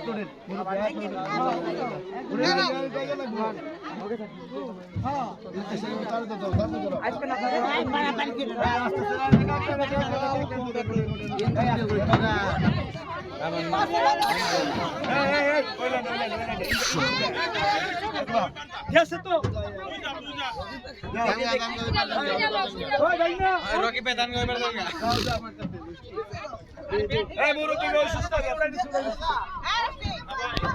আপনাদের রকি পেদান করে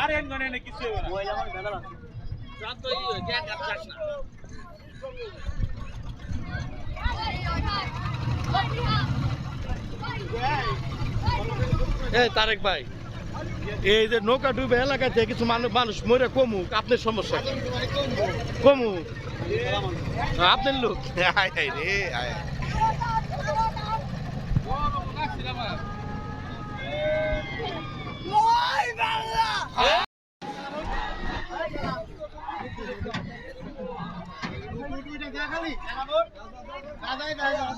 আর এন গনে না কিছু হবে না। এই তারেক ভাই এই যে নৌকা ডুবে এলাকাতে কিছু মানুষ মানুষ মরে কমুক আপনার সমস্যা? কমুক। আপনার লোক? হায় হায় রে হায়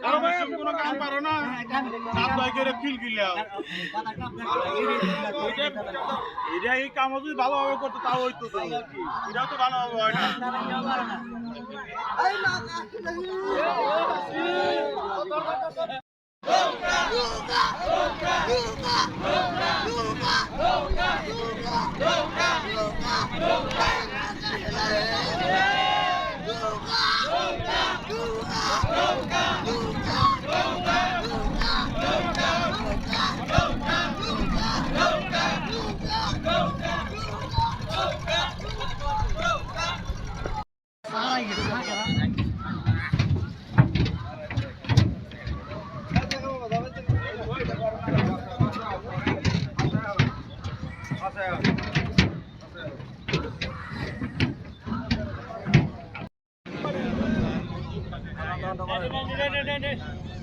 কোনো কাম পারো না। কাম দয় করে কিল কিলাও এটা এই কাম যদি ভালোভাবে করতো, তাও হইতো তো। এটাও তো ভালোভাবে হয় না। Deniz.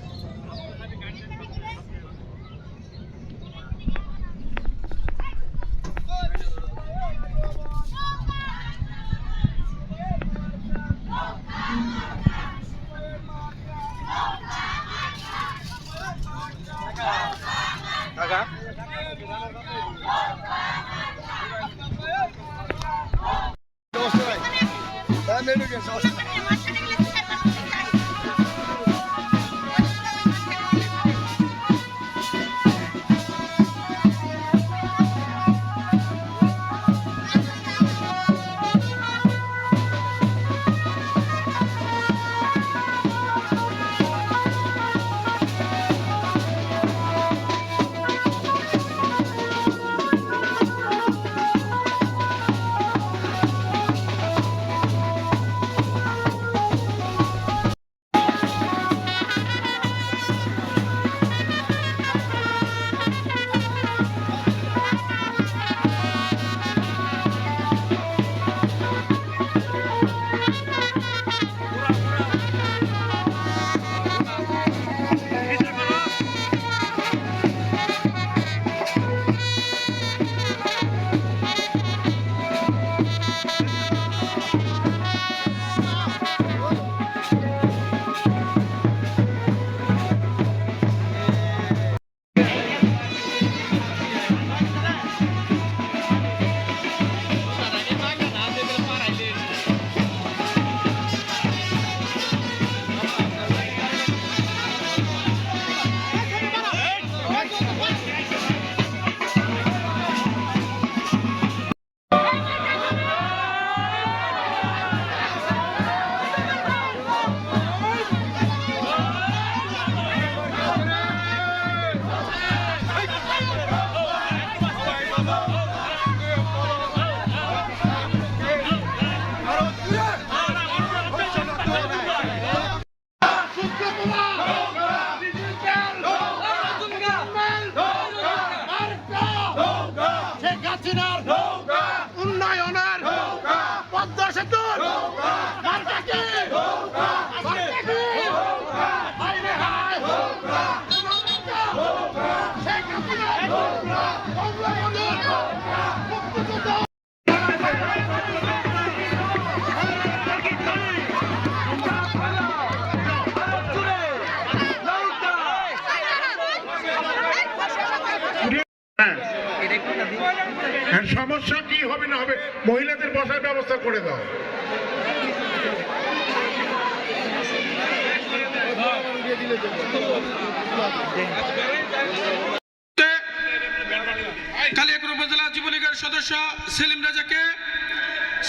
মহিলাদের বসার ব্যবস্থা করে দাও। কালিয়াকুর উপজেলা যুবলীগের সদস্য সেলিম রাজাকে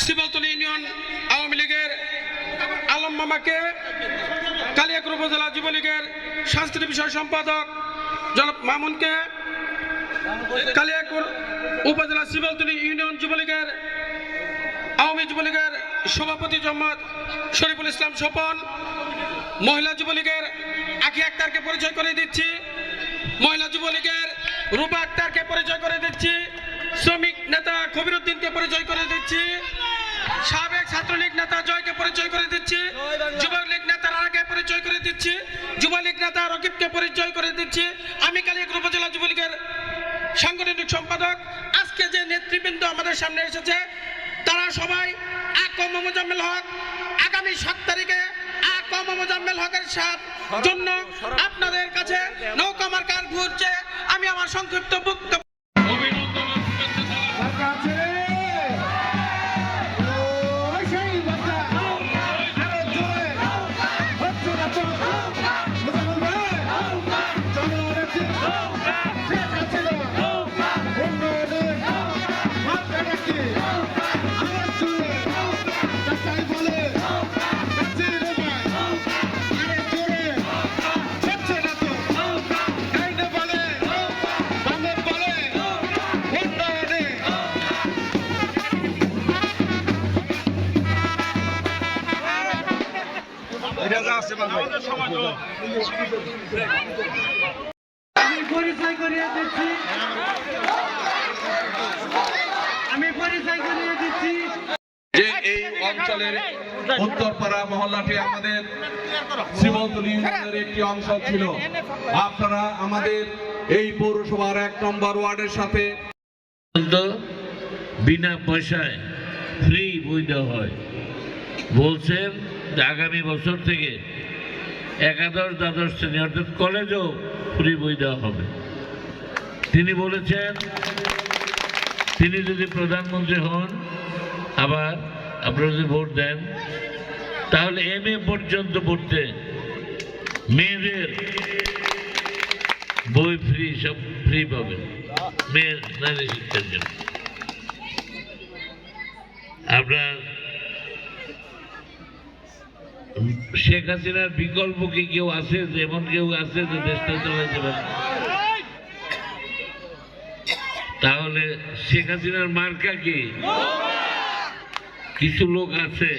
শিবলতলী ইউনিয়ন আওয়ামী লীগের আলম মামাকে কালিয়াকুর উপজেলা যুবলীগের সাংস্কৃতিক বিষয় সম্পাদক জনাব মামুনকে কালিয়াকুর উপজেলা শিবলতলী ইউনিয়ন যুবলীগের আওয়ামী যুবলীগের সভাপতি জম্মদ শরীফুল ইসলাম স্বপন, মহিলা যুবলীগের আখি আক্তারকে পরিচয় করে দিচ্ছি, মহিলা যুবলীগের রূপা আক্তারকে পরিচয় করে দিচ্ছি, শ্রমিক নেতা কবিরুদ্দিনকে পরিচয় করে দিচ্ছি, সাবেক ছাত্রলীগ নেতা জয়কে পরিচয় করে দিচ্ছি, যুবলীগ নেতা রানাকে পরিচয় করে দিচ্ছি, যুবলীগ নেতা রকিবকে পরিচয় করে দিচ্ছি। আমি কালিয়াকুর উপজেলা যুবলীগের সাংগঠনিক সম্পাদক। আজকে যে নেতৃবৃন্দ আমাদের সামনে এসেছে তারা সবাই আকম মোজাম্মেল হক। আগামী সাত তারিখে আকম মোজাম্মেল হকের সাথ জন্য আপনাদের কাছে নৌকা মার্কার ঘুরছে আমি আমার সংক্ষিপ্ত বক্তব্য যে এই অঞ্চলের উত্তরপাড়া মহল্লাটি আমাদের শ্রীমন্তলী ইউনিয়নের একটি অংশ ছিল, আপনারা আমাদের এই পৌরসভার এক নম্বর ওয়ার্ডের সাথে বিনা পয়সায় ফ্রি বই দেওয়া হয়। বলছেন আগামী বছর থেকে একাদশ দ্বাদশ শ্রেণি, অর্থাৎ কলেজও ফ্রি বই দেওয়া হবে। তিনি বলেছেন, তিনি যদি প্রধানমন্ত্রী হন, আবার আপনারা যদি ভোট দেন, তাহলে এম এ পর্যন্ত পড়তে মেয়েদের বই ফ্রি, সব ফ্রি পাবেন, মেয়ের নারী শিক্ষার জন্য। আপনার শেখ হাসিনার বিকল্প কি কেউ আছে? যেমন কেউ আছে যে দেশটা চালাইতে পারে। তাহলে শেখ হাসিনার মার্কা কি? কিছু লোক আছে।